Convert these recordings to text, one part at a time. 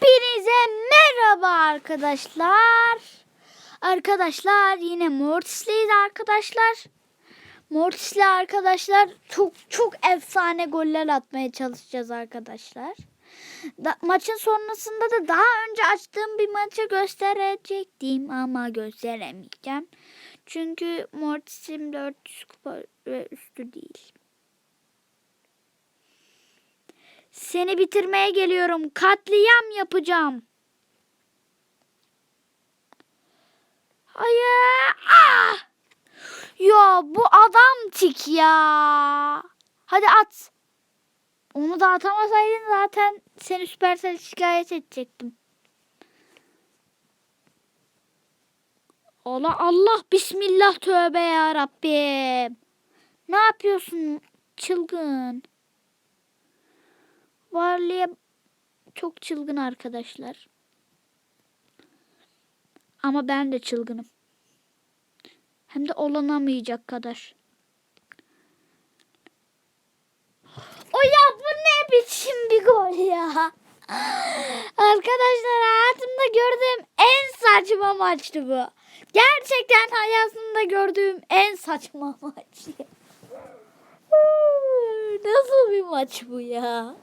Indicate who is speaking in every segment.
Speaker 1: Hepinize merhaba arkadaşlar. Arkadaşlar yine Mortis'leyiz arkadaşlar. Mortis'le arkadaşlar çok çok efsane goller atmaya çalışacağız arkadaşlar. Da, maçın sonrasında da daha önce açtığım bir maçı gösterecektim ama gösteremeyeceğim. Çünkü Mortis'im 400 kupa ve üstü değil. Seni bitirmeye geliyorum. Katliam yapacağım. Hayır. Ah! Ya bu adam tik ya. Hadi at. Onu da atamasaydın zaten seni Supercell şikayet edecektim. Allah Allah bismillah tövbe ya Rabbim. Ne yapıyorsun çılgın? Varlıya çok çılgın arkadaşlar. Ama ben de çılgınım. Hem de olanamayacak kadar. O ya bu ne biçim bir gol ya. Arkadaşlar hayatımda gördüğüm en saçma maçtı bu. Gerçekten hayatımda gördüğüm en saçma maç. Nasıl bir maç bu ya?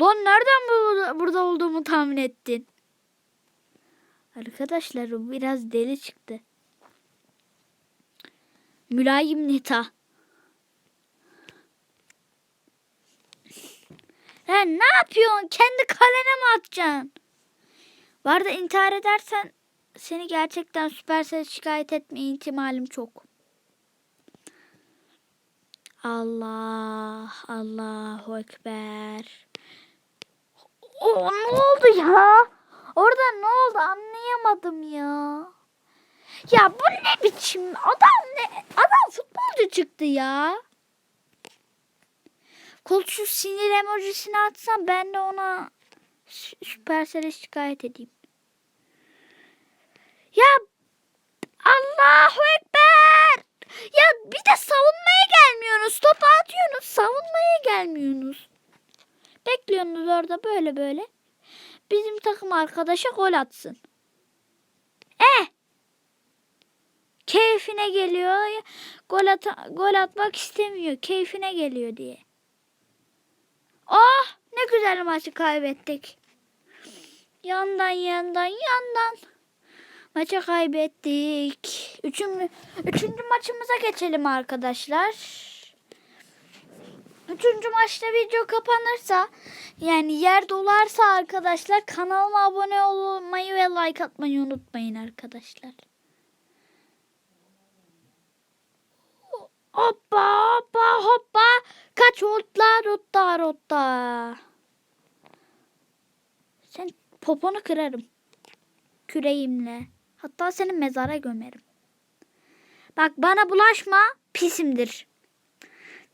Speaker 1: Lan nereden bu- burada olduğumu tahmin ettin? Arkadaşlar bu biraz deli çıktı. Mülayim Nita. Sen ne yapıyorsun? Kendi kalene mi atacaksın? Var da intihar edersen seni gerçekten Supercell şikayet etme ihtimalim çok. Allah, Allahu Ekber. O ne oldu ya? Orada ne oldu anlayamadım ya. Ya bu ne biçim adam ne? Adam futbolcu çıktı ya. Kol şu sinir emojisini atsam ben de ona Sü- Supercell'e şikayet edeyim. Ya Allahu Ekber. Ya bir de savunmaya gelmiyorsunuz. Topu atıyorsunuz. Savunmaya gelmiyorsunuz. Bekliyorsunuz orada böyle böyle. Bizim takım arkadaşa gol atsın. Eh. Keyfine geliyor. Gol, at gol atmak istemiyor. Keyfine geliyor diye. Oh ne güzel maçı kaybettik. Yandan yandan yandan. Maçı kaybettik. Üçüncü, üçüncü maçımıza geçelim arkadaşlar. Üçüncü maçta video kapanırsa yani yer dolarsa arkadaşlar kanalıma abone olmayı ve like atmayı unutmayın arkadaşlar. Hoppa hoppa hoppa kaç hotla rotta rotta. Sen poponu kırarım. Küreğimle. Hatta seni mezara gömerim. Bak bana bulaşma pisimdir.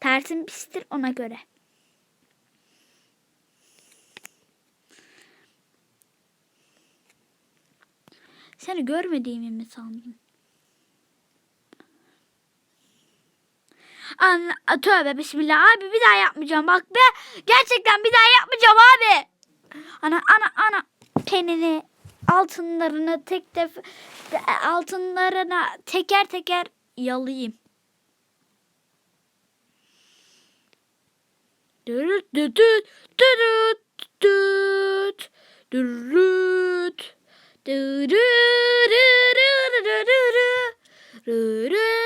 Speaker 1: Tersim pistir ona göre. Seni görmediğimi mi sandın? An tövbe bismillah abi bir daha yapmayacağım bak be gerçekten bir daha yapmayacağım abi. Ana ana ana penini altınlarını tek def altınlarına teker teker yalayayım. Dürüt düt düt dürüt. Düt dürüt Allah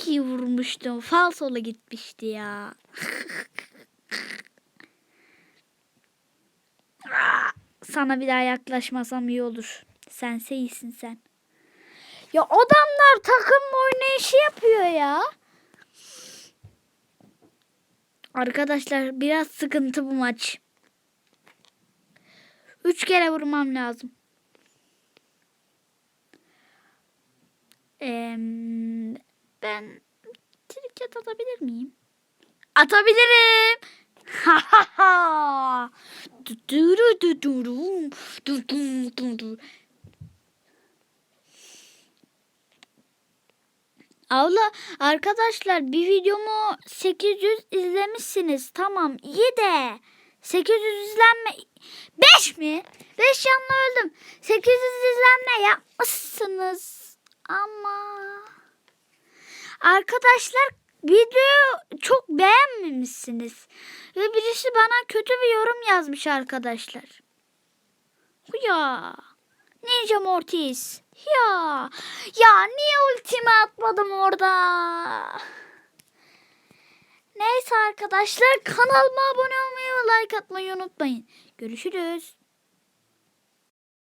Speaker 1: çok iyi vurmuştum. Falsola gitmişti ya. Sana bir daha yaklaşmasam iyi olur. Sense iyisin sen. Ya adamlar takım oynayışı yapıyor ya. Arkadaşlar biraz sıkıntı bu maç. Üç kere vurmam lazım. Em, ben triket atabilir miyim? Atabilirim. Abla arkadaşlar bir videomu 800 izlemişsiniz. Tamam iyi de 800 izlenme 5 mi? 5 yanına öldüm. 800 izlenme yapmışsınız. Ama arkadaşlar video çok beğenmemişsiniz. Ve birisi bana kötü bir yorum yazmış arkadaşlar. Ya. Ninja Mortis. Ya. Ya niye ultimi atmadım orada? Neyse arkadaşlar kanalıma abone olmayı ve like atmayı unutmayın. Görüşürüz.